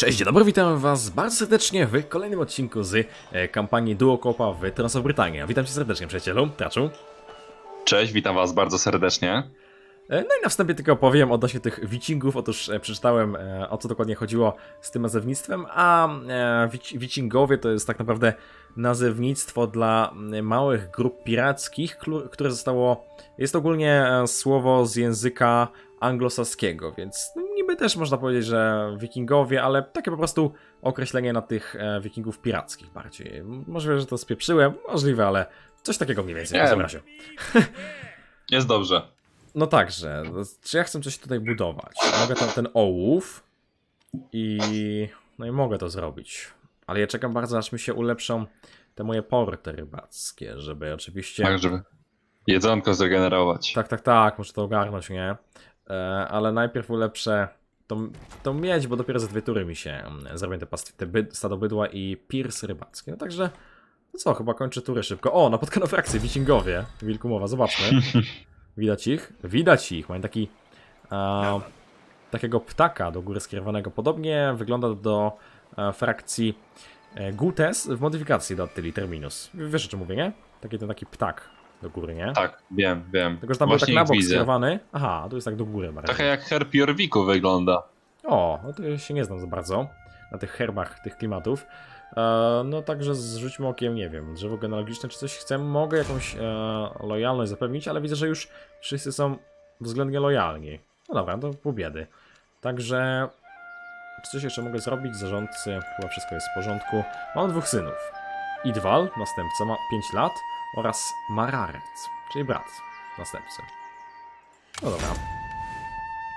Cześć, dzień dobry, witam was bardzo serdecznie w kolejnym odcinku z e, kampanii Duocopa w Transbrytanii. Witam cię serdecznie, przyjacielu, Traczu. Cześć, witam was bardzo serdecznie. E, No i na wstępie tylko powiem odnośnie tych wikingów. Otóż e, przeczytałem o co dokładnie chodziło z tym nazewnictwem, a wikingowie to jest tak naprawdę nazewnictwo dla małych grup pirackich, które zostało. Jest ogólnie słowo z języka anglosaskiego, więc no, niby też można powiedzieć, że wikingowie, ale takie po prostu określenie na tych e, wikingów pirackich bardziej. Możliwe, że to spieprzyłem, możliwe, ale coś takiego mniej więcej w Nie każdym razie. Jest dobrze. No także, czy ja chcę coś tutaj budować? Mogę ten, ten ołów i... no i mogę to zrobić. Ale ja czekam bardzo, aż mi się ulepszą te moje porty rybackie, żeby oczywiście... Tak, żeby jedzonko zregenerować. Tak, tak, tak, muszę to ogarnąć, nie? E, ale najpierw ulepszę tą, tą miedź, bo dopiero za dwie tury mi się mm, zrobią te, pastw- te byd, stado bydła i pirs rybacki. No także, no co, chyba kończę tury szybko. O, napotkano frakcję, wikingowie, wilkumowa, zobaczmy. Widać ich? Widać ich, mają taki e, takiego ptaka do góry skierowanego. Podobnie wygląda do e, frakcji e, Gutes w modyfikacji do Attyli Terminus. Wiesz o czym mówię, nie? Taki ten taki ptak do góry, nie? Tak, wiem, wiem. Tylko, że tam był tak Właśnie na bok widzę. skierowany. Aha, tu jest tak do góry bardziej. Trochę jak herb Jorwiku wygląda. O, no to ja się nie znam za bardzo na tych herbach tych klimatów. E, no także zrzućmy okiem, nie wiem, drzewo genealogiczne czy coś chcę. Mogę jakąś e, lojalność zapewnić, ale widzę, że już wszyscy są względnie lojalni. No dobra, to pół biedy. Także czy coś jeszcze mogę zrobić? Zarządcy, chyba wszystko jest w porządku. Mam dwóch synów. Idwal, następca, ma 5 lat oraz Mararec, czyli brat następcy. No dobra.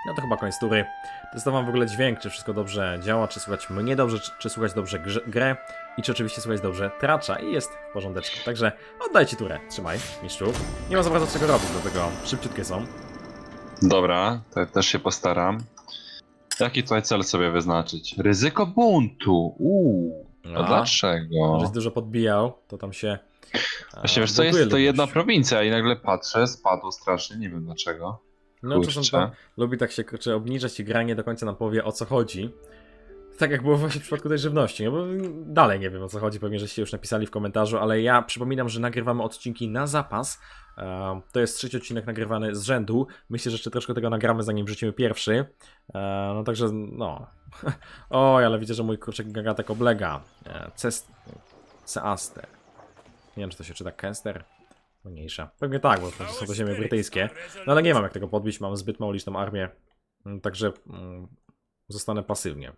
No to chyba koniec tury. Testowałem w ogóle dźwięk, czy wszystko dobrze działa, czy słychać mnie dobrze, czy, czy słychać dobrze grę i czy oczywiście słychać dobrze tracza i jest w porządeczku. Także oddajcie turę, trzymaj, mistrzu. Nie ma za bardzo czego robić, dlatego szybciutkie są. Dobra, to też się postaram. Jaki tutaj cel sobie wyznaczyć? Ryzyko buntu. Uuu. A A, dlaczego? Że jest dużo podbijał, to tam się... e, Właśnie wiesz co, jest to jedna prowincja i nagle patrzę, spadło strasznie, nie wiem dlaczego. No czasem Kurczę. lubi tak się kurczę, obniżać i gra nie do końca nam powie o co chodzi. Tak jak było właśnie w przypadku tej żywności, no bo dalej nie wiem o co chodzi, pewnie żeście już napisali w komentarzu, ale ja przypominam, że nagrywamy odcinki na zapas. E, To jest trzeci odcinek nagrywany z rzędu. Myślę, że jeszcze troszkę tego nagramy, zanim wrzucimy pierwszy. E, No także, no. Oj, ale widzę, że mój kurczek gagatek oblega. E, Cest... Ceaster. Nie wiem, czy to się czyta Kester. Mniejsza. Pewnie tak, bo to są to ziemie brytyjskie. No ale nie mam jak tego podbić, mam zbyt mało liczną armię. Mm, Także mm, zostanę pasywnie.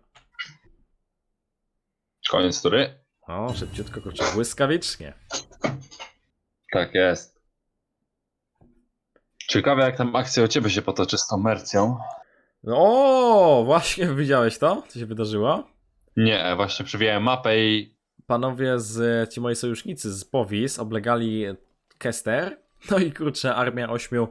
Koniec tury? O, szybciutko, kurczę, błyskawicznie. Tak jest. Ciekawe jak tam akcja u ciebie się potoczy z tą Mercją. No, o, właśnie widziałeś to? Co się wydarzyło? Nie, właśnie przewijałem mapę i Panowie z ci moi sojusznicy z Powis oblegali Kester. No i kurczę, armia ośmiu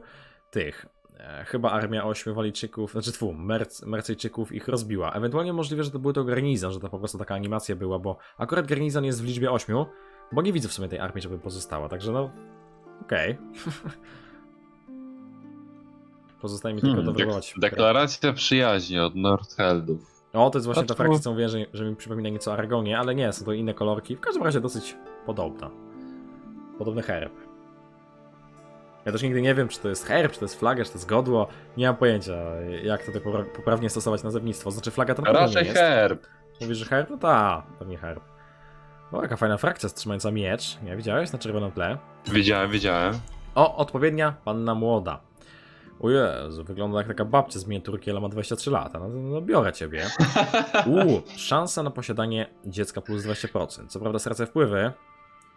tych. E, chyba armia ośmiu Walijczyków, znaczy tfu, Merc, Mercyjczyków ich rozbiła. Ewentualnie możliwe, że to był to garnizon, że to po prostu taka animacja była, bo akurat garnizon jest w liczbie ośmiu, bo nie widzę w sumie tej armii, żeby pozostała, także no, okej. Pozostaje mi tylko Hmm, dowywołać. dek- deklaracja przyjaźni od Nordheldów. O, to jest właśnie ta frakcja, co mówię, że, że mi przypomina nieco Aragonie, ale nie, są to inne kolorki. W każdym razie dosyć podobna. Podobny herb. Ja też nigdy nie wiem, czy to jest herb, czy to jest flaga, czy to jest godło. Nie mam pojęcia, jak tutaj popra- poprawnie stosować nazewnictwo. Znaczy, flaga to na pewno nie Raczej jest. herb. Mówisz, że herb? No ta, pewnie herb. O, jaka fajna frakcja trzymająca miecz. Nie widziałeś na czerwonym tle? Widziałem, widziałem. O, odpowiednia panna młoda. O Jezu, wygląda jak taka babcia z miniaturki, ale ma 23 lata. No, no biorę ciebie. Uuu, szansa na posiadanie dziecka plus 20%. Co prawda stracę wpływy,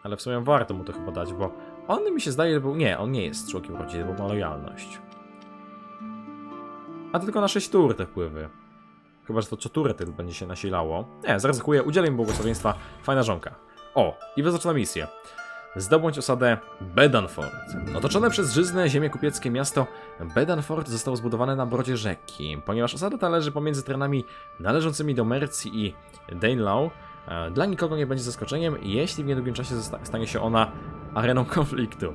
ale w sumie warto mu to chyba dać, bo on mi się zdaje, że był... Nie, on nie jest członkiem rodziny, bo ma lojalność. A to tylko na 6 tur te wpływy. Chyba, że to co turę tylko będzie się nasilało. Nie, zaryzykuję, udzielę im błogosławieństwa. Fajna żonka. O, i wyznaczona misję. Zdobądź osadę Bedanford. Otoczone przez żyzne ziemie kupieckie miasto Bedanford zostało zbudowane na brodzie rzeki. Ponieważ osada ta leży pomiędzy terenami należącymi do Mercji i Danelaw, e, dla nikogo nie będzie zaskoczeniem, jeśli w niedługim czasie stanie się ona areną konfliktu.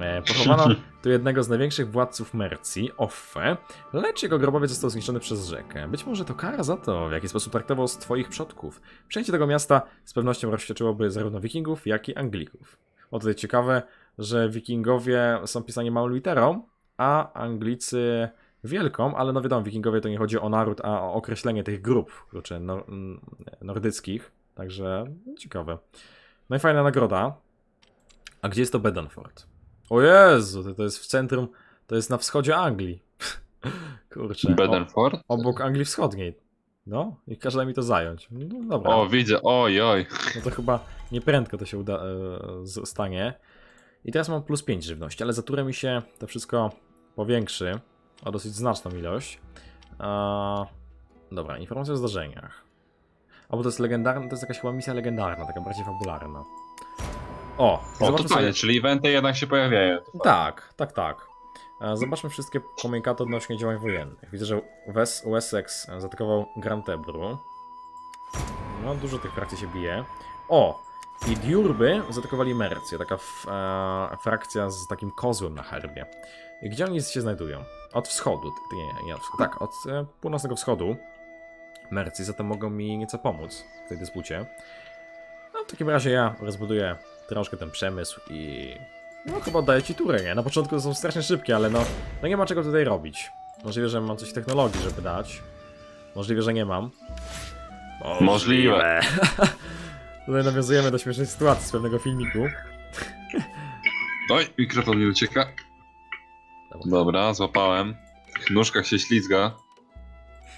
E, Pochowano to jednego z największych władców Mercji, Offe, lecz jego grobowiec został zniszczony przez rzekę. Być może to kara za to, w jaki sposób traktował z twoich przodków. Przejęcie tego miasta z pewnością rozwścieczyłoby zarówno wikingów, jak i Anglików. O tutaj ciekawe, że wikingowie są pisani małą literą, a Anglicy wielką, ale no wiadomo, wikingowie to nie chodzi o naród, a o określenie tych grup, kurczę, nor n- nordyckich. Także ciekawe. No i fajna nagroda. A gdzie jest to Bedenford? O Jezu, to, to jest w centrum, to jest na wschodzie Anglii. Kurczę. O, Bedenford? obok Anglii Wschodniej. No, i każe mi to zająć. No dobra. O, widzę, oj, oj. No to chyba nieprędko to się uda, e, stanie. I teraz mam plus 5 żywności, ale za turę mi się to wszystko powiększy o dosyć znaczną ilość. A, dobra, informacja o zdarzeniach. Albo to jest legendarna, to jest jakaś chyba misja legendarna, taka bardziej fabularna. O, O, to zobaczmy fajnie, czyli eventy jednak się pojawiają. Tak, tak, tak. E, Zobaczmy wszystkie komunikaty odnośnie działań wojennych. Widzę, że Wes Wessex zaatakował Grantebru. No, dużo tych frakcji się bije. O! I Diurby zaatakowali Mercję, taka f, e, frakcja z takim kozłem na herbie. I gdzie oni się znajdują? Od wschodu. Nie, nie od wschodu. Tak, od e, północnego wschodu Mercji, zatem mogą mi nieco pomóc w tej dyspucie. No, w takim razie ja rozbuduję troszkę ten przemysł i no chyba oddaję ci turę, nie? Na początku są strasznie szybkie, ale no, no nie ma czego tutaj robić. Możliwe, że mam coś technologii, żeby dać. Możliwe, że nie mam. Możliwe. tutaj nawiązujemy do śmiesznej sytuacji z pewnego filmiku. Oj, mikrofon mi ucieka. Dobra, złapałem. W nóżkach się ślizga.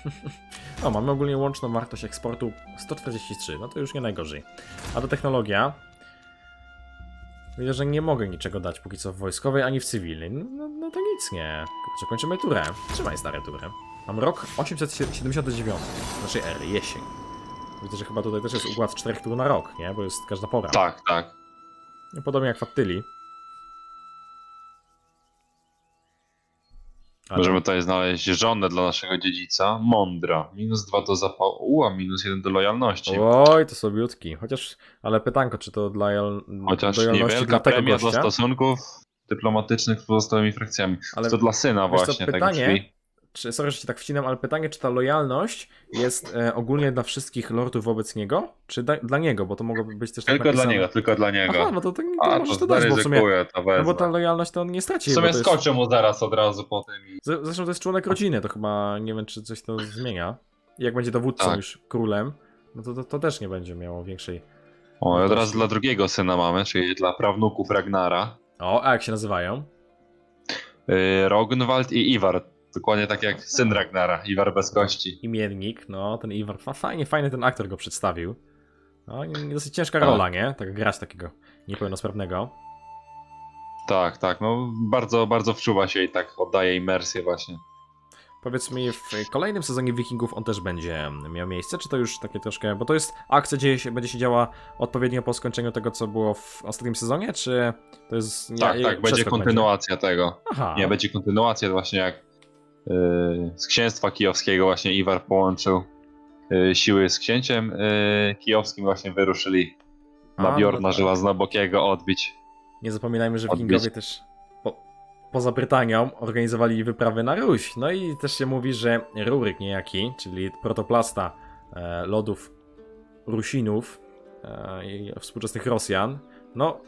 O, mamy ogólnie łączną wartość eksportu 143, no to już nie najgorzej. A to technologia. Widzę, że nie mogę niczego dać póki co w wojskowej, ani w cywilnej. No, no, no to nic nie. Kurczę, kończymy turę. Trzymaj stare turę. Mam rok 879 naszej ery, jesień. Widzę, że chyba tutaj też jest układ 4 tur na rok, nie? Bo jest każda pora. Tak, tak. Podobnie jak w Attyli. Ale- Możemy tutaj znaleźć żonę dla naszego dziedzica. Mądra. Minus 2 do zapału, a minus 1 do lojalności. Oj, to sobiutki. Chociaż, ale pytanko, czy to dla. Chociaż lojalności dla tego premia gościa? stosunków dyplomatycznych z pozostałymi frakcjami. Ale to dla syna co, właśnie tego pytanie. Czy, sorry, że ci tak wcinam, ale pytanie, czy ta lojalność jest e, ogólnie dla wszystkich lordów wobec niego? Czy da, dla niego? Bo to mogłoby być też tak Tylko dla napisane. niego, tylko dla niego. Aha, no to, to, to a, możesz to to dać, bo w sumie... to No bo ta lojalność to on nie straci. W sumie jest, skoczę mu zaraz od razu po tym i... z- Zresztą to jest członek rodziny, to chyba nie wiem, czy coś to zmienia. I Jak będzie dowódcą Tak. już królem, no to, to, to też nie będzie miało większej... O, od razu dla drugiego syna mamy, czyli dla prawnuków Ragnara. O, a jak się nazywają? Yy, Rognwald i Ivar. Dokładnie tak jak syn Ragnara, Ivar bez kości. Imiennik, no, ten Ivar, fa- fajnie, fajnie ten aktor go przedstawił. No, i dosyć ciężka Tak. rola, nie? Tak grać takiego niepełnosprawnego. Tak, tak, no bardzo, bardzo wczuwa się i tak oddaje imersję właśnie. Powiedz mi, w kolejnym sezonie Wikingów on też będzie miał miejsce, czy to już takie troszkę, bo to jest akcja dzieje się, będzie się działa odpowiednio po skończeniu tego, co było w ostatnim sezonie, czy to jest... Tak, nie- tak, będzie kontynuacja tego. Aha, Nie, będzie kontynuacja właśnie jak z księstwa kijowskiego właśnie Iwar połączył yy, siły z księciem yy, kijowskim właśnie wyruszyli na A, Bjorna no tak. Żelaznobokiego odbić. Nie zapominajmy, że Odbić. Wikingowie też po, poza Brytanią organizowali wyprawy na Ruś. No i też się mówi, że Ruryk niejaki, czyli protoplasta e, lodów Rusinów e, i współczesnych Rosjan, no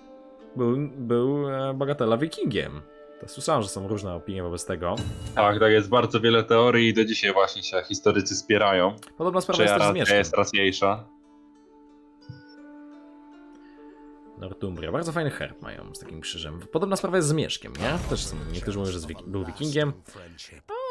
był, był e, bagatela Wikingiem. To słyszałem, że są różne opinie wobec tego. Tak, tak, jest bardzo wiele teorii i do dzisiaj właśnie się historycy spierają. Podobna sprawa jest też z Mieszkiem. jest racniejsza. Northumbria. Bardzo fajny herb mają z takim krzyżem. Podobna sprawa jest z Mieszkiem, nie? Też są, niektórzy mówią, że wiki- był wikingiem.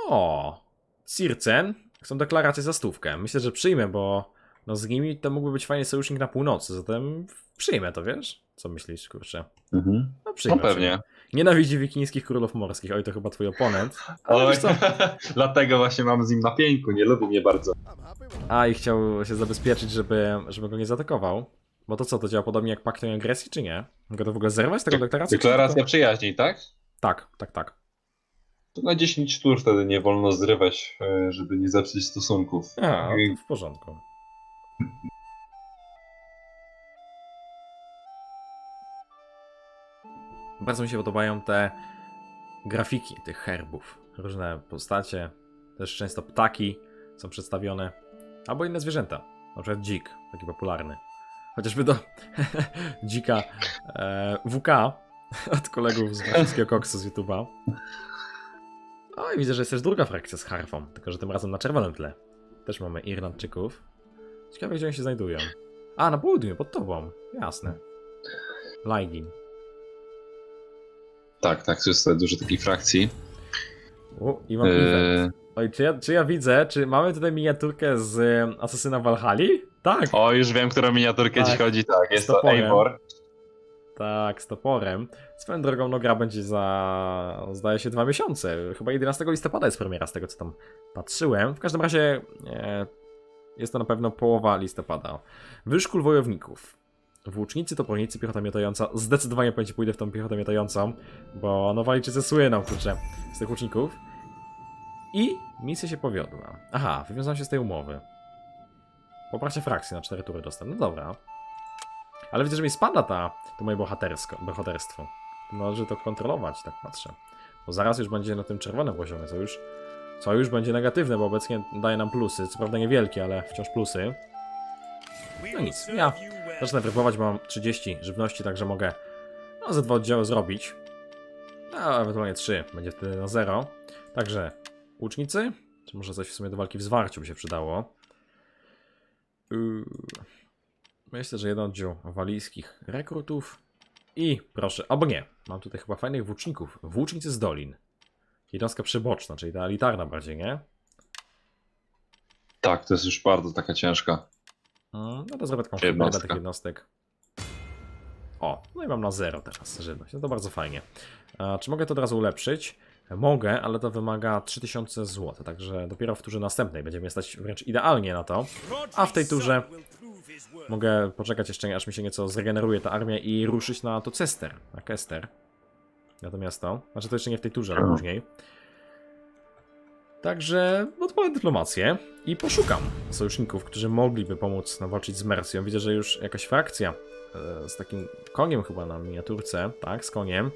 O, Circen. Chcą deklarację za stówkę. Myślę, że przyjmę, bo no z nimi to mógłby być fajny sojusznik na północy, zatem przyjmę to, wiesz? Co myślisz, kurczę? Mhm. No No przyjmę. pewnie. Przyjmę. Nienawidzi wikińskich królów morskich. Oj, to chyba twój oponent. Ale wiesz co? dlatego właśnie mam z nim na pieńku, nie lubi mnie bardzo. A, i chciał się zabezpieczyć, żeby, żeby go nie zaatakował. Bo to co, to działa podobnie jak pakt o agresji, czy nie? Mogę to w ogóle zerwać z tego deklaracji? czy Deklaracja przyjaźni, tak? Tak, tak, tak. To na 10 tur wtedy nie wolno zrywać, e, żeby nie zepsuć stosunków. A, to w porządku. Bardzo mi się podobają te grafiki tych herbów. Różne postacie, też często ptaki są przedstawione, albo inne zwierzęta. Na przykład dzik, taki popularny. Chociażby do dzika e, WK od kolegów z Waszewskiego Koksu z YouTube'a. O i widzę, że jest też druga frakcja z harfą, tylko że tym razem na czerwonym tle. Też mamy Irlandczyków. Ciekawe, gdzie oni się znajdują. A, na południu, pod tobą. Jasne. Laigin. Tak, tak, jest tutaj dużo takich frakcji. U, i mam. Eee, Oj, czy ja, czy ja widzę, czy mamy tutaj miniaturkę z e, Asasyna Valhalla? Tak, o, już wiem, którą miniaturkę Tak. ci chodzi, tak, jest to. Eivor. tak, z toporem. Swoją drogą, no gra będzie za, zdaje się, dwa miesiące. Chyba 11 listopada jest premiera, z tego co tam patrzyłem. W każdym razie e, jest to na pewno połowa listopada. Wyszkól wojowników. Włócznicy, topornicy, piechota miotająca. Zdecydowanie będzie pójdę w tą piechotę miotającą, bo no Walijczycy słyną, kurczę, z tych łuczników. I misja się powiodła. Aha, wywiązałem się z tej umowy. Poparcie frakcji na 4 tury dostęp. No dobra. Ale widzę, że mi spada ta, to moje bohatersko, bohaterstwo. Należy to kontrolować, tak patrzę. Bo zaraz już będzie na tym czerwonym poziomie, co już, co już będzie negatywne, bo obecnie daje nam plusy. Co prawda niewielkie, ale wciąż plusy. No nic, ja zacznę wypływać, bo mam 30 żywności, także mogę no, ze dwa oddziały zrobić. A ewentualnie 3, będzie wtedy na 0. Także łucznicy, czy może coś w sumie do walki w zwarciu by się przydało. Yy, Myślę, że jeden oddział walijskich rekrutów. I proszę, albo nie, mam tutaj chyba fajnych włóczników. Włócznicy z dolin. Jednostka przyboczna, czyli ta elitarna bardziej, nie? Tak, to jest już bardzo taka ciężka. Mm, No to zrobię taką Jednostka. hybrydę tych jednostek. O, no i mam na zero teraz żywność. No to bardzo fajnie. A, czy mogę to od razu ulepszyć? Mogę, ale to wymaga 3000 zł, także dopiero w turze następnej będzie mnie stać wręcz idealnie na to. A w tej turze Mogę poczekać jeszcze, aż mi się nieco zregeneruje ta armia i ruszyć na to Cester, na Kester. Na to miasto. Znaczy to jeszcze nie w tej turze, ale później. Także odpalę dyplomację i poszukam sojuszników, którzy mogliby pomóc nam walczyć z Mercją. Widzę, że już jakaś frakcja e, z takim koniem chyba na miniaturce, tak, z koniem,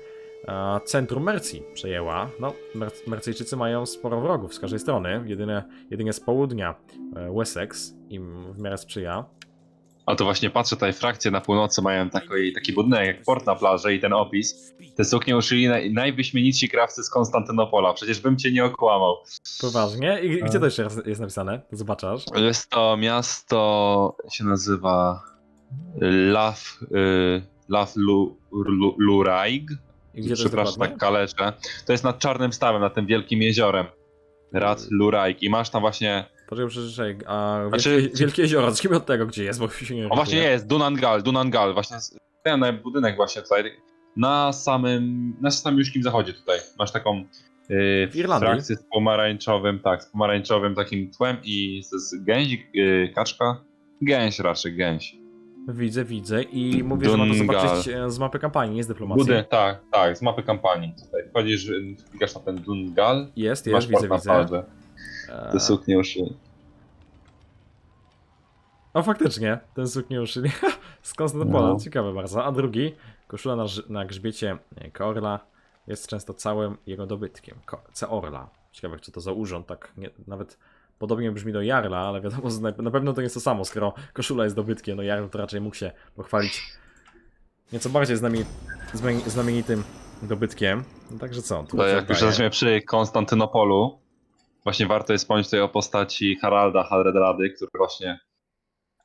centrum Mercji przejęła. No, Mer Mercyjczycy mają sporo wrogów z każdej strony. Jedyne, jedynie z południa e, Wessex im w miarę sprzyja. A to właśnie patrzę, tutaj frakcje na północy mają taki, taki budynek jak port na plaży i ten opis. Te suknie uszyli naj, najwyśmienitsi krawcy z Konstantynopola. Przecież bym cię nie okłamał. Poważnie? I gdzie to jeszcze jest napisane? To zobaczysz. Jest to miasto, się nazywa Laf, y, Laf Lu, Lu, Luraig. I gdzie to jest Przepraszam, tak kaleczę. To jest nad Czarnym Stawem, nad tym wielkim jeziorem. Rad Luraig. I masz tam właśnie. Poczekaj, przeczytaj, a wielkie, Znaczy- wielkie jezioro, zacznijmy od tego, gdzie jest, bo się nie O właśnie jest, Dunangal, Dunangal. Właśnie ten budynek właśnie tutaj. Na samym, na samym jużkim zachodzie tutaj. Masz taką yy, W Irlandii? frakcję z pomarańczowym, tak, z pomarańczowym takim tłem i z, z gęś, yy, kaczka. Gęś raczej, gęś. Widzę, widzę i mówię, że mam to Dungal. zobaczyć e, z mapy kampanii, nie z dyplomacji. Budynek, tak, tak, z mapy kampanii tutaj. Wchodzisz, y, klikasz na ten Dungal, Jest, masz jest, widzę, port na widzę. plażę. Te suknie uszyli. O, faktycznie, ten sukniuszy. z Konstantynopola, No. ciekawe bardzo. A drugi, koszula na, na grzbiecie e, Korla, jest często całym jego dobytkiem. Ko- Ceorla. Ciekawe, co to za urząd, tak nie, nawet podobnie brzmi do Jarla, ale wiadomo, że na, pewno to nie jest to samo, skoro koszula jest dobytkiem, no Jarl to raczej mógł się pochwalić nieco bardziej znami, znami- znamienitym dobytkiem. No, także co? tu To jak już jesteśmy przy Konstantynopolu, właśnie warto jest wspomnieć tutaj o postaci Haralda Hadredrady, który właśnie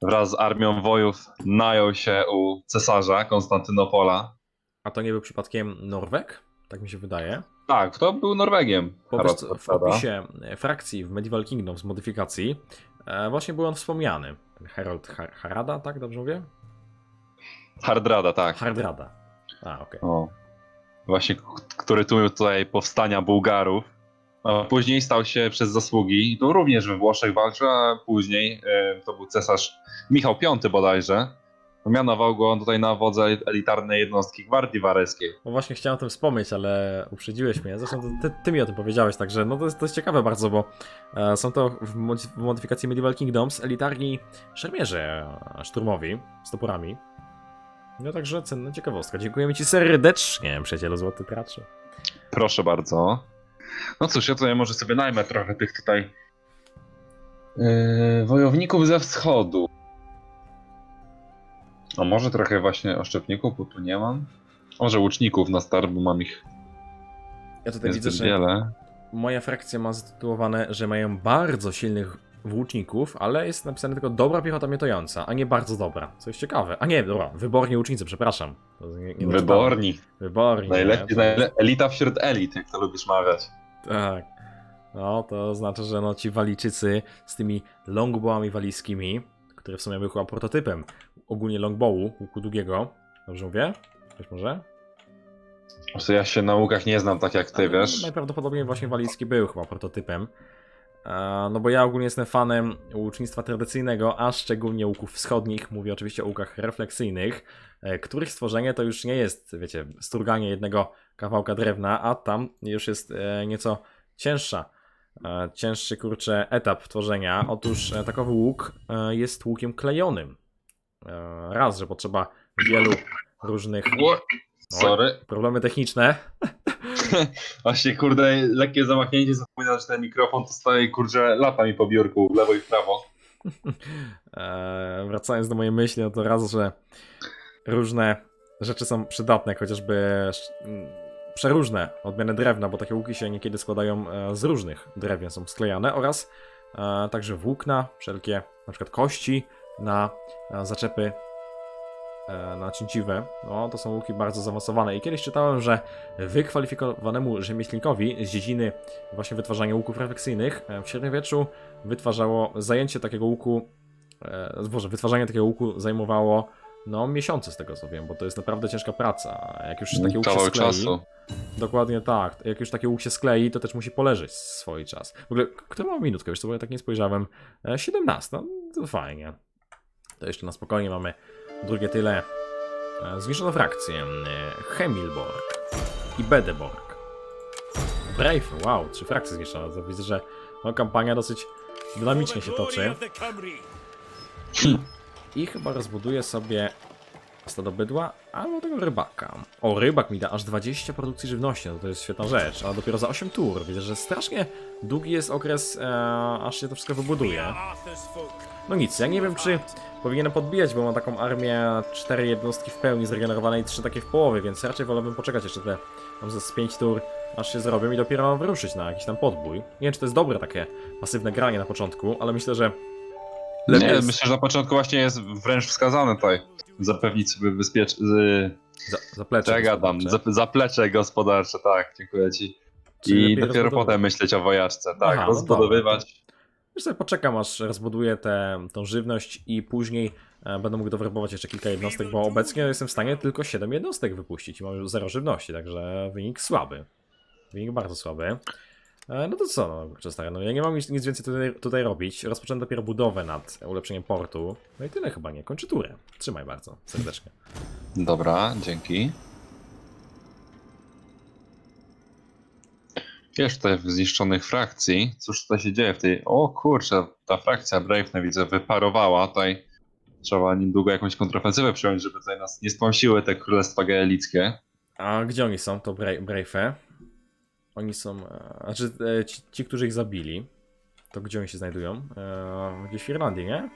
wraz z armią wojów najął się u cesarza Konstantynopola. A to nie był przypadkiem Norweg? Tak mi się wydaje. Tak, to był Norwegiem. Wiesz co, w opisie e, frakcji w Medieval Kingdoms modyfikacji e, właśnie był on wspomniany. Harold Har Harada, tak dobrze mówię? Hardrada, tak. Hardrada. A, okej. O. Właśnie, który tu tutaj powstania Bułgarów. A później stał się przez zasługi, i tu również we Włoszech walczył, a później e, to był cesarz Michał V bodajże. Mianował go tutaj na wodza elitarnej jednostki Gwardii Wareskiej. No właśnie chciałem o tym wspomnieć, ale uprzedziłeś mnie. Zresztą ty, ty mi o tym powiedziałeś, także no to jest, to jest ciekawe bardzo, bo e, są to w, w modyfikacji Medieval Kingdoms elitarni szermierze e, szturmowi z toporami. No także cenna ciekawostka. Dziękujemy ci serdecznie, przyjacielu Złoty Traczy. proszę bardzo. No cóż, ja tutaj może sobie najmę trochę tych tutaj yy, wojowników ze wschodu. A może trochę właśnie oszczepników, bo tu nie mam. Może łuczników na start, bo mam ich Ja tutaj widzę, niezbyt że wiele. moja frakcja ma zatytułowane, że mają bardzo silnych włóczników, ale jest napisane tylko dobra piechota miotująca, a nie bardzo dobra. Co jest ciekawe. A nie, dobra, wyborni łucznicy, przepraszam. Nie, nie. Wyborni. Wyborni. Najlepiej, najle elita wśród elit, jak to lubisz mawiać. Tak. No, to znaczy, że no ci walijczycy z tymi longbowami walijskimi, które w sumie były chyba prototypem ogólnie longbowu, łuku długiego. Dobrze mówię? Coś może? Znaczy, ja się na łukach nie znam tak jak ty, wiesz. Najprawdopodobniej właśnie walijski był chyba prototypem. E, No bo ja ogólnie jestem fanem łucznictwa tradycyjnego, a szczególnie łuków wschodnich. Mówię oczywiście o łukach refleksyjnych, e, których stworzenie to już nie jest, wiecie, sturganie jednego kawałka drewna, a tam już jest e, nieco cięższa. Cięższy kurczę etap tworzenia. Otóż takowy łuk jest łukiem klejonym. Raz, że potrzeba wielu różnych Sorry. problemy techniczne. Właśnie, kurde, lekkie zamachnięcie, zapomina, że ten mikrofon to stoi, kurczę, lata mi po biurku, w lewo i w prawo. Eee, wracając do mojej myśli, no to raz, że różne rzeczy są przydatne, chociażby przeróżne odmiany drewna, bo takie łuki się niekiedy składają e, z różnych drewien, są sklejane oraz e, także włókna, wszelkie na przykład kości na e, zaczepy na cięciwe. No, to są łuki bardzo zaawansowane. I kiedyś czytałem, że wykwalifikowanemu rzemieślnikowi z dziedziny właśnie wytwarzania łuków refleksyjnych e, w średniowieczu wytwarzało zajęcie takiego łuku, e, Boże, wytwarzanie takiego łuku zajmowało no miesiące z tego co wiem, bo to jest naprawdę ciężka praca. Jak już taki łuk się sklei, czasu. dokładnie tak, jak już taki łuk się sklei, to też musi poleżeć swój czas. W ogóle, k- który ma minutkę, wiesz co, bo ja tak nie spojrzałem. E, 17, no to fajnie. To jeszcze na spokojnie mamy drugie tyle. E, Zwiększono frakcję. E, Hemilborg i Bedeborg. Brave, wow, trzy frakcje zwiększone. To widzę, że no, kampania dosyć dynamicznie się toczy. I chyba rozbuduję sobie stado bydła albo tego rybaka. O, rybak mi da aż 20 produkcji żywności, no to jest świetna rzecz, ale dopiero za 8 tur. Widzę, że strasznie długi jest okres, e, aż się to wszystko wybuduje. No nic, ja nie wiem, czy powinienem podbijać, bo mam taką armię 4 jednostki w pełni zregenerowanej i 3 takie w połowie, więc raczej wolałbym poczekać jeszcze te ze z 5 tur, aż się zrobią i dopiero wyruszyć na jakiś tam podbój. Nie wiem, czy to jest dobre takie pasywne granie na początku, ale myślę, że lepiej jest... myślę, że na początku właśnie jest wręcz wskazane tutaj zapewnić sobie bezpiecz... Za, zaplecze. Ja gadam? Zaplecze gospodarcze, tak, dziękuję ci. Czy I dopiero potem myśleć o wojaczce, tak, Aha, no rozbudowywać. Wiesz sobie, poczekam aż rozbuduję tę tą żywność i później e, będę mógł dowerbować jeszcze kilka jednostek, bo obecnie jestem w stanie tylko 7 jednostek wypuścić i mam już 0 żywności, także wynik słaby. Wynik bardzo słaby. E, No to co, no stary, no ja nie mam nic, nic więcej tutaj, tutaj robić. Rozpocząłem dopiero budowę nad ulepszeniem portu. No i tyle chyba, nie? Kończy turę. Trzymaj bardzo, serdecznie. Dobra, dzięki. Tutaj w zniszczonych frakcji, cóż tutaj się dzieje w tej... O kurczę, ta frakcja Brave, no widzę, wyparowała tutaj. Trzeba niedługo jakąś kontrofensywę przyjąć, żeby tutaj nas nie stąsiły te królestwa gaelickie. A gdzie oni są, to Bra- Brave? Oni są, e, znaczy e, ci, ci, którzy ich zabili, to gdzie oni się znajdują? E, gdzieś w Irlandii, nie?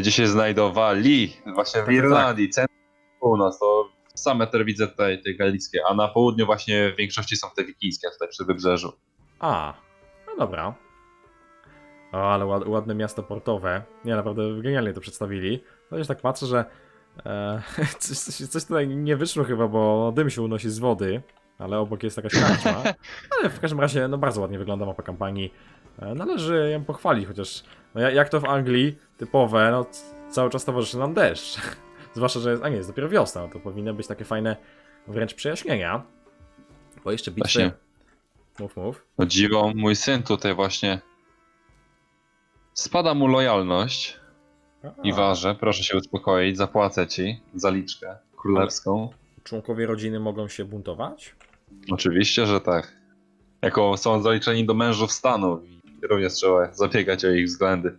Gdzie się znajdowali? Właśnie w Tak, tak, Irlandii, centrum północ, to same te widzę tutaj te galickie, a na południu właśnie w większości są te wikińskie tutaj przy wybrzeżu. A, no dobra. O, ale ład, ładne miasto portowe. Nie, naprawdę genialnie to przedstawili. No już tak patrzę, że e, coś, coś, coś tutaj nie wyszło chyba, bo dym się unosi z wody, ale obok jest jakaś karczma. Ale w każdym razie, no bardzo ładnie wygląda mapa kampanii. E, należy ją pochwalić, chociaż no, ja- jak to w Anglii, typowe, no c- cały czas towarzyszy nam deszcz. Zwłaszcza, że jest, a nie, jest dopiero wiosna, no to powinny być takie fajne wręcz przejaśnienia. Bo jeszcze bitwy... Właśnie. Mów, mów. No dziwo, mój syn tutaj właśnie spada mu lojalność. A. Iwarze, proszę się uspokoić, zapłacę ci zaliczkę królewską. członkowie rodziny mogą się buntować? Oczywiście, że tak. Jako są zaliczeni do mężów stanu i również trzeba zabiegać o ich względy.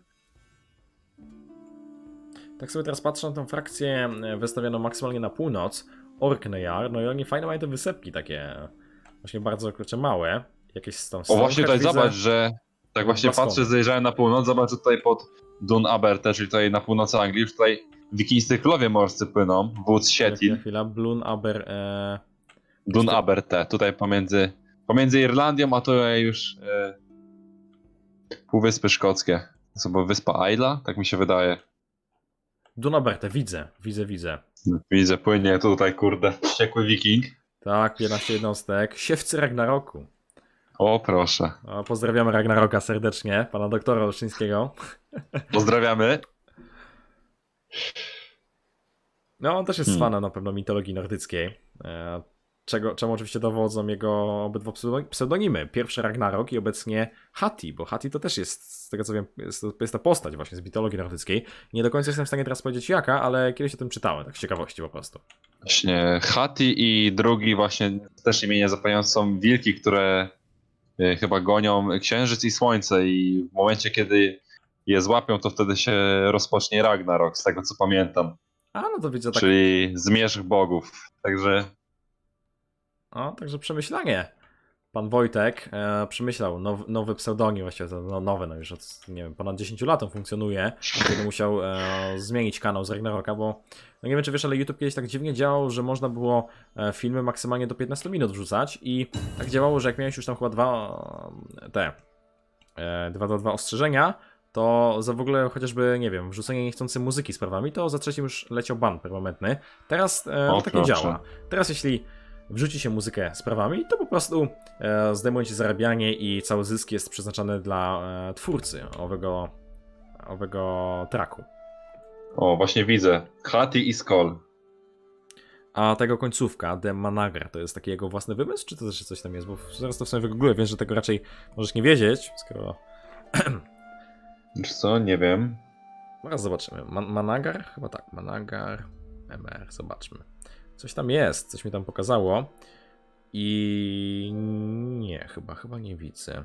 Tak sobie teraz patrzę na tę frakcję e, wystawioną maksymalnie na północ. Orkneyjar, no i oni fajne mają te wysepki takie, właśnie bardzo kurczę małe, jakieś tam O właśnie tutaj widzę. zobacz, że tak właśnie patrzę, zajrzałem na północ, zobacz, tutaj pod Dun Aberte, czyli tutaj na północy Anglii, już tutaj wikińscy królowie morscy płyną, wódz Sietin, chwila, Blun Aber, e... Dun Aberte, tutaj pomiędzy, pomiędzy Irlandią, a tutaj już e, Półwyspy Szkockie. To chyba wyspa Isla? Tak mi się wydaje. Dunaberte, widzę, widzę, widzę. Widzę, płynie tutaj, kurde, wściekły wiking. Tak, 15 jednostek, siewcy Ragnaroku. O, proszę. O, pozdrawiamy Ragnaroka serdecznie, pana doktora Olszyńskiego. Pozdrawiamy. No, on też jest Hmm. fanem na pewno mitologii nordyckiej. Czego, czemu oczywiście dowodzą jego obydwa pseudo- pseudonimy. Pierwszy Ragnarok i obecnie Hati, bo Hati to też jest, z tego co wiem, jest to, jest to postać właśnie z mitologii nordyckiej. Nie do końca jestem w stanie teraz powiedzieć jaka, ale kiedyś o tym czytałem, tak z ciekawości po prostu. Właśnie Hati i drugi właśnie też imienie zapewniające są wilki, które e, chyba gonią księżyc i słońce i w momencie, kiedy je złapią, to wtedy się rozpocznie Ragnarok, z tego co pamiętam. A, no to widzę tak, Czyli zmierzch bogów. Także o, także przemyślanie. Pan Wojtek e, przemyślał now, nowy pseudonim, właściwie no, nowy, no już od, nie wiem, ponad 10 lat on funkcjonuje, kiedy musiał e, zmienić kanał z Ragnaroka, bo no nie wiem czy wiesz, ale YouTube kiedyś tak dziwnie działał, że można było e, filmy maksymalnie do 15 minut wrzucać i tak działało, że jak miałeś już tam chyba dwa te e, dwa do dwa ostrzeżenia, to za w ogóle chociażby, nie wiem, wrzucenie niechcący muzyki z prawami, to za trzecim już leciał ban permanentny. Teraz e, O, tak nie działa. Teraz jeśli wrzuci się muzykę z prawami, to po prostu e, zdejmuje się zarabianie i cały zysk jest przeznaczony dla e, twórcy owego, owego tracku. o, właśnie widzę. Hati i Skoll. A tego końcówka, The Managra, to jest taki jego własny wymysł, czy to też coś tam jest? Bo zaraz to w sobie wygoogluję, wiesz, że tego raczej możesz nie wiedzieć, skoro... Wiesz co, nie wiem. Zaraz zobaczymy. Man Managar? Chyba tak, Managar, MR, zobaczmy. Coś tam jest, coś mi tam pokazało. I nie, chyba, chyba nie widzę.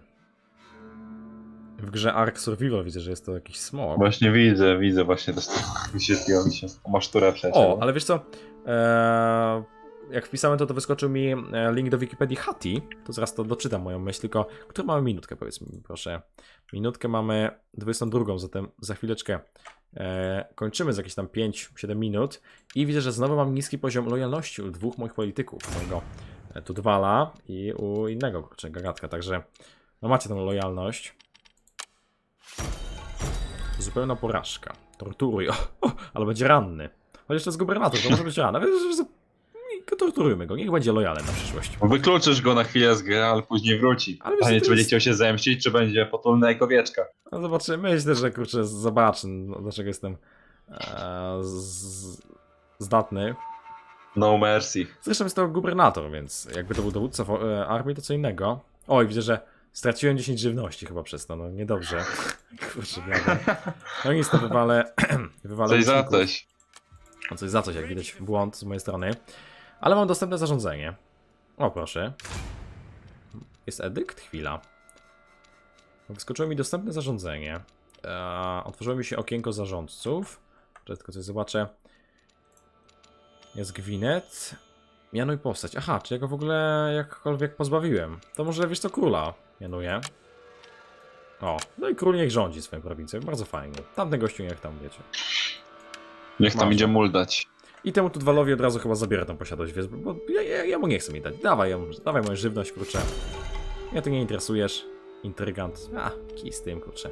W grze Ark Survival widzę, że jest to jakiś smog. Właśnie widzę, widzę, właśnie tak wyświetliło mi się. O, masz turę przecież. O, ale wiesz co? Eee, jak wpisałem to, to wyskoczył mi e, link do Wikipedii Hati. To zaraz to doczytam moją myśl, tylko którą mamy minutkę, powiedz mi, proszę. Minutkę mamy 22, zatem za chwileczkę e, kończymy z jakieś tam 5-7 minut i widzę, że znowu mam niski poziom lojalności u dwóch moich polityków. Mojego e, Tudwala i u innego, kurczę, Gagatka, także no macie tą lojalność. Zupełna porażka. Torturuj. O, o, ale będzie ranny. Chociaż to jest gubernator, to może być ranny. Torturujmy go, niech będzie lojalny na przyszłość. Wykluczysz go na chwilę z gry, ale później wróci. Ale wiesz, Pytanie, czy będzie jest- chciał się zemścić, czy będzie potulny jak owieczka. No zobaczymy, myślę, że kurczę, zobaczę, no, dlaczego jestem e, z, zdatny. No mercy. Zresztą jest to gubernator, więc jakby to był dowódca e, armii, to co innego. Oj, widzę, że straciłem 10 żywności chyba przez to, no niedobrze. Kurczę, biada. No nic, to wywalę, wywalę Coś za coś. No coś za coś, jak widać, błąd z mojej strony. Ale mam dostępne zarządzenie. O, proszę. Jest edykt? Chwila. Wyskoczyło mi dostępne zarządzenie. Eee, otworzyło mi się okienko zarządców. Czekaj, tylko coś zobaczę. Jest gwinet. Mianuj postać. Aha, czy ja go w ogóle jakkolwiek pozbawiłem. To może, wiesz co, króla mianuję. O, no i król niech rządzi swoją prowincją. Bardzo fajnie. Tamten gościu niech tam, wiecie. Niech tam Masz. idzie muldać. I temu Tudwalowi od razu chyba zabiorę tą posiadłość, wiesz, bo ja, ja, ja mu nie chcę mi dać. Dawaj ją, dawaj moją żywność, kurczę. Mnie ty nie interesujesz. Intrygant. A, kij z tym, kurczę.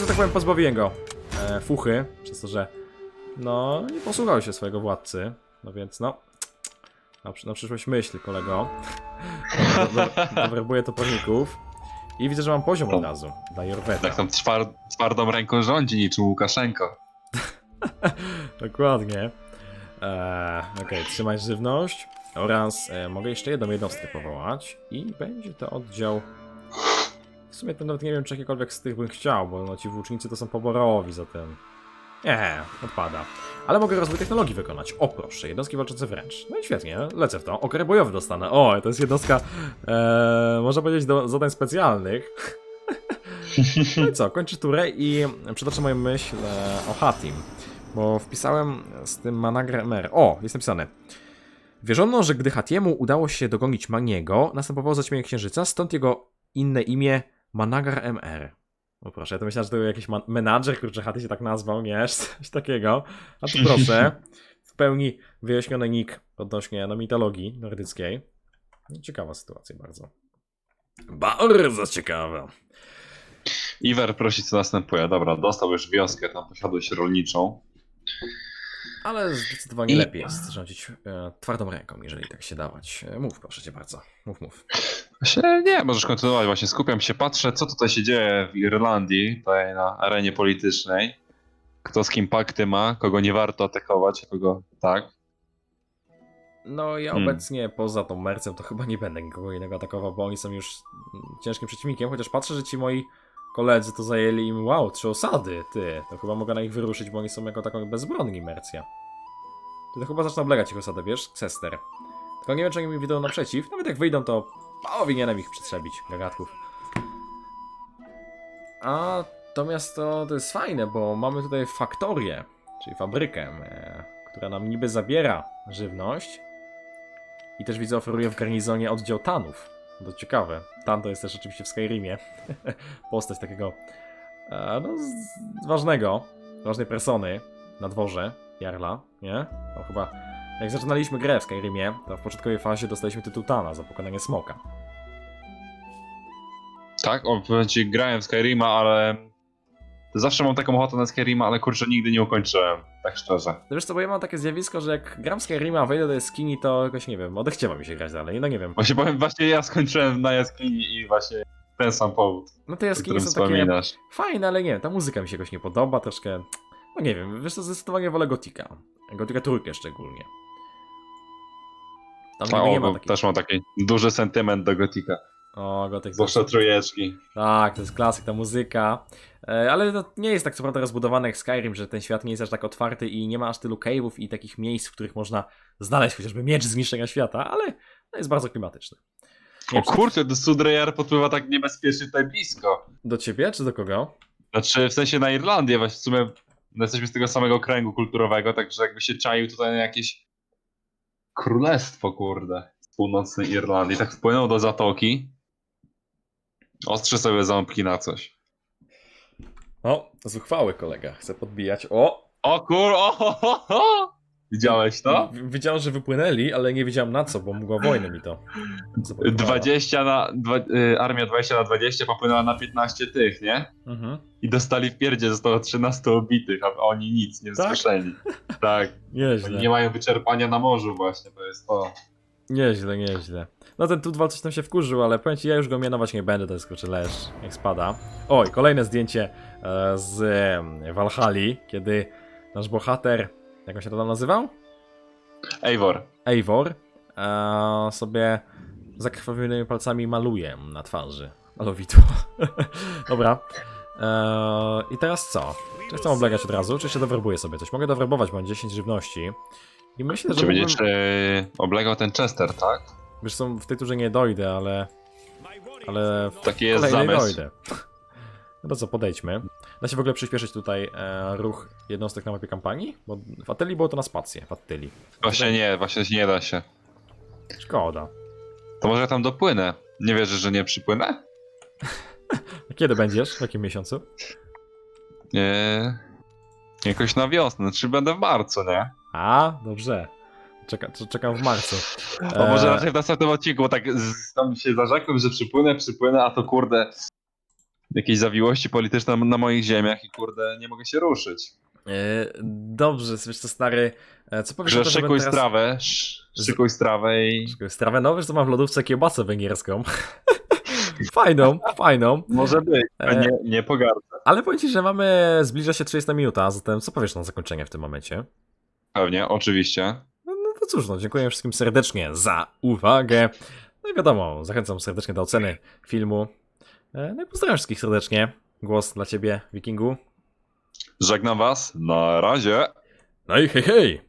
Że tak powiem, pozbawiłem go e, fuchy, przez to, że no, nie posłuchał się swojego władcy. No więc, no, na, przy- na przyszłość myśl, kolego. Do- do- Dowerbuję toporników. I widzę, że mam poziom od razu dla Jorweta. Jak tam twar twardą ręką rządzi niczym Łukaszenko. Dokładnie. Eee, Okej, trzymaj żywność. Oraz e, mogę jeszcze jedną jednostkę powołać. I będzie to oddział. W sumie to nawet nie wiem, czy jakikolwiek z tych bym chciał, bo no, ci włócznicy to są poborowi, zatem. Nie, odpada. Ale mogę rozwój technologii wykonać. O proszę, jednostki walczące wręcz. No i świetnie, lecę w to. Okery bojowy dostanę. O, to jest jednostka, e, można powiedzieć, do zadań specjalnych. No i co, kończę turę i przytoczę moją myśl e, o Hatim. Bo wpisałem z tym Manager MR. O, jest napisane. Wierzono, że gdy Hatiemu udało się dogonić Maniego, następowało zaćmienie księżyca, stąd jego inne imię Managar MR. O proszę, ja to myślałem, że to był jakiś menadżer, kurczę, Haty się tak nazwał, nie? Coś takiego. A tu proszę, w pełni wyjaśniony nick odnośnie no, mitologii nordyckiej. No, Ciekawa sytuacja bardzo. Bardzo ciekawa. Iwer prosi, co następuje. Dobra, dostał już wioskę, tam posiadłość rolniczą. Ale zdecydowanie I- lepiej jest rządzić e, twardą ręką, jeżeli tak się dawać. E, mów proszę cię bardzo. Mów, mów. Właśnie nie, możesz kontynuować. Właśnie skupiam się, patrzę, co tutaj się dzieje w Irlandii, tutaj na arenie politycznej. Kto z kim pakty ma, kogo nie warto atakować, kogo tak. No ja Hmm. obecnie poza tą Mercem to chyba nie będę nikogo innego atakował, bo oni są już ciężkim przeciwnikiem, chociaż patrzę, że ci moi koledzy to zajęli im, wow, trzy osady, ty, to chyba mogę na nich wyruszyć, bo oni są jako taką bezbronni Mercja. Ty to chyba zacznę oblegać ich osadę, wiesz, Cester. Tylko nie wiem, czy oni mi wyjdą naprzeciw, nawet jak wyjdą, to powinienem ich przetrzebić, gagatków. A to miasto to jest fajne, bo mamy tutaj faktorię, czyli fabrykę, e, która nam niby zabiera żywność, i też widzę, oferuje w garnizonie oddział Tanów. To ciekawe. Tan to jest też oczywiście w Skyrimie. Postać takiego e, no, z, ważnego, ważnej persony na dworze Jarla, nie? No chyba jak zaczynaliśmy grę w Skyrimie, to w początkowej fazie dostaliśmy tytuł Tana za pokonanie smoka. Tak, o, powiem grałem w Skyrima, ale zawsze mam taką ochotę na Skyrima, ale kurczę, nigdy nie ukończyłem, tak szczerze. No wiesz co, bo ja mam takie zjawisko, że jak gram Skyrima, wejdę do jaskini, to jakoś nie wiem, odechciewa mi się grać dalej, no nie wiem. Właśnie powiem, właśnie ja skończyłem na jaskini i właśnie ten sam powód, No te o jaskinie są takie wspominasz. Fajne, ale nie ta muzyka mi się jakoś nie podoba, troszkę... No nie wiem, wiesz co, zdecydowanie wolę Gotika. Gotika trójkę szczególnie. Tam niby nie o, ma bo takich... też mam taki duży sentyment do Gotika. O, Gotik Zwłaszcza trójeczki. Tak, to jest klasyk, ta muzyka. E, ale to nie jest tak co prawda rozbudowane jak Skyrim, że ten świat nie jest aż tak otwarty i nie ma aż tylu cave'ów i takich miejsc, w których można znaleźć chociażby miecz zniszczenia świata, ale no jest bardzo klimatyczny. Nie O wiem, czy kurczę, do Sudreyar podpływa tak niebezpiecznie tutaj blisko. do ciebie, czy do kogo? Znaczy, w sensie na Irlandię, właśnie w sumie no, jesteśmy z tego samego kręgu kulturowego, także jakby się czaił tutaj na jakieś królestwo, kurde, z północnej Irlandii. Tak wpłynął do zatoki. Ostrzy sobie ząbki na coś. O, zuchwały kolega, chce podbijać. O! O kur... O, ho, ho, ho! Widziałeś to? W- Widziałem, że wypłynęli, ale nie wiedziałem na co, bo mgła wojny mi to. zablokowała. 20 na... Dwa, y, armia 20 na 20 popłynęła na 15 tych, nie? Mhm. I dostali w pierdzie, zostało 13 obitych, a oni nic, nie Tak? Tak. Oni Nieźle. nie mają wyczerpania na morzu właśnie, to jest to. Nieźle, nieźle. No ten Tutwal coś tam się wkurzył, ale powiem ci, ja już go mianować nie będę, to jest kurczę leż, jak spada. Oj, kolejne zdjęcie e, z e, Valhalla, kiedy nasz bohater, jak on się to tam nazywał? Eivor. Eivor, e, sobie zakrwawionymi palcami maluje na twarzy. Malowidło. Dobra. E, I teraz co? Czy chcę oblegać od razu, czy się dowerbuję sobie coś? Mogę dowerbować, bo mam 10 żywności. I myślę, że Czy będzie mógłbym... czy oblegał ten Chester, tak? Wiesz co, w tej turze nie dojdę, ale... Ale w Taki jest kolejnej zamysł. dojdę. No to co, podejdźmy. Da się w ogóle przyspieszyć tutaj e, ruch jednostek na mapie kampanii? Bo w Ateli było to na spację, w Ateli. Właśnie nie, właśnie nie da się. Szkoda. To może ja tam dopłynę. Nie wierzysz, że nie przypłynę? A kiedy będziesz? W jakim miesiącu? Nie. Jakoś na wiosnę, czy będę w marcu, nie? A, dobrze. Czeka, czekam w marcu. A może E, raczej w następnym odcinku, bo tak z, tam się zarzekłem, że przypłynę, przypłynę, a to kurde jakieś zawiłości polityczne na moich ziemiach i kurde nie mogę się ruszyć. e, dobrze, wiesz co, stary, e, co powiesz Że szykuj teraz... strawę, sz, szykuj strawę i Szykuj Strawę, no wiesz co, mam w lodówce kiełbasę węgierską. fajną, fajną. może być, nie, nie pogardzę. Ale powiem ci, że mamy, zbliża się 30 minuta, zatem co powiesz na zakończenie w tym momencie? Pewnie, oczywiście. No, no to cóż, no, dziękuję wszystkim serdecznie za uwagę. No i wiadomo, zachęcam serdecznie do oceny filmu. E, No i pozdrawiam wszystkich serdecznie. Głos dla ciebie, Wikingu. Żegnam was, na razie. No i hej, hej!